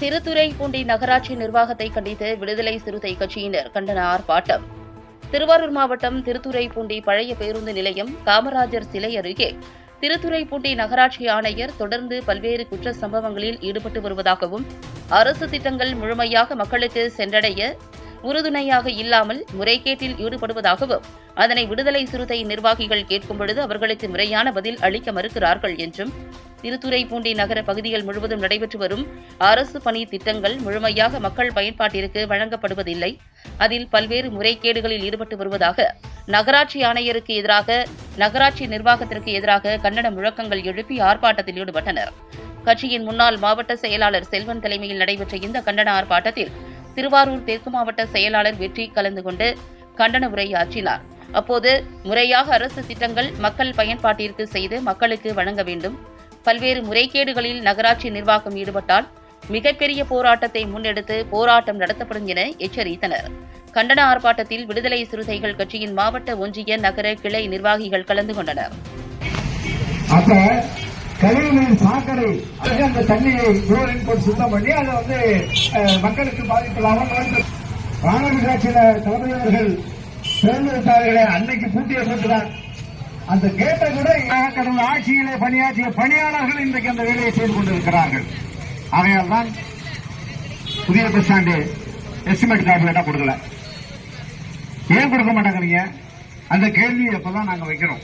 திருத்துறைப்பூண்டி நகராட்சி நிர்வாகத்தை கண்டித்து விடுதலை சிறுத்தை கட்சியினர் கண்டன ஆர்ப்பாட்டம். திருவாரூர் மாவட்டம் திருத்துறைப்பூண்டி பழைய பேருந்து நிலையம் காமராஜர் சிலை அருகே திருத்துறைப்பூண்டி நகராட்சி ஆணையர் தொடர்ந்து பல்வேறு குற்ற சம்பவங்களில் ஈடுபட்டு வருவதாகவும் அரசு திட்டங்கள் முழுமையாக மக்களுக்கு சென்றடைய உறுதுணையாக இல்லாமல் முறைகேட்டில் ஈடுபடுவதாகவும் அதனை விடுதலை சிறுத்தை நிர்வாகிகள் கேட்கும் பொழுது அவர்களுக்கு முறையான பதில் அளிக்க மறுக்கிறார்கள் என்றும் திருத்துறைப்பூண்டி நகர பகுதிகள் முழுவதும் நடைபெற்று வரும் அரசு பணி திட்டங்கள் முழுமையாக மக்கள் பயன்பாட்டிற்கு வழங்கப்படுவதில்லை. அதில் பல்வேறு முறைகேடுகளில் ஈடுபட்டு வருவதாக நகராட்சி ஆணையருக்கு எதிராக நகராட்சி நிர்வாகத்திற்கு எதிராக கண்டன முழக்கங்கள் எழுப்பி ஆர்ப்பாட்டத்தில் ஈடுபட்டனர். கட்சியின் முன்னாள் மாவட்ட செயலாளர் செல்வன் தலைமையில் நடைபெற்ற இந்த கண்டன ஆர்ப்பாட்டத்தில் திருவாரூர் தெற்கு மாவட்ட செயலாளர் வெற்றி கலந்து கொண்டு கண்டன உரையாற்றினார். அப்போது முறையாக அரசு திட்டங்கள் மக்கள் பயன்பாட்டிற்கு செய்து மக்களுக்கு வழங்க வேண்டும். பல்வேறு முறைகேடுகளில் நகராட்சி நிர்வாகம் ஈடுபட்டால் மிகப்பெரிய போராட்டத்தை முன்னெடுத்து போராட்டம் நடத்தப்படும் என எச்சரித்தனர். கண்டன ஆர்ப்பாட்டத்தில் விடுதலை சிறுத்தைகள் கட்சியின் மாவட்ட ஒன்றிய நகர கிளை நிர்வாகிகள் கலந்து கொண்டனர். கழிவுநீர் சாக்கடை அதுக்கு அந்த தண்ணியை குளோரின் போட்டு சுத்தம் பண்ணி அதை வந்து மக்களுக்கு பாதிப்பில்லாமல் நோய்கள் மாநகராட்சியில தலைமை அவர்கள் தேர்ந்தெடுத்தார்களே அன்னைக்கு பூட்டிய போட்டுதான் அந்த கேட்டை கூட கடந்த ஆட்சியிலே பணியாற்றிய பணியாளர்கள் இன்றைக்கு அந்த வேலையை செய்து கொண்டிருக்கிறார்கள். ஆகையால் தான் புதிய பஸ் ஸ்டாண்டு எஸ்டிமேட் கார்டு கொடுக்கல. ஏன் கொடுக்க மாட்டேங்கிறீங்க அந்த கேள்வி அப்பதான் நாங்க வைக்கிறோம்.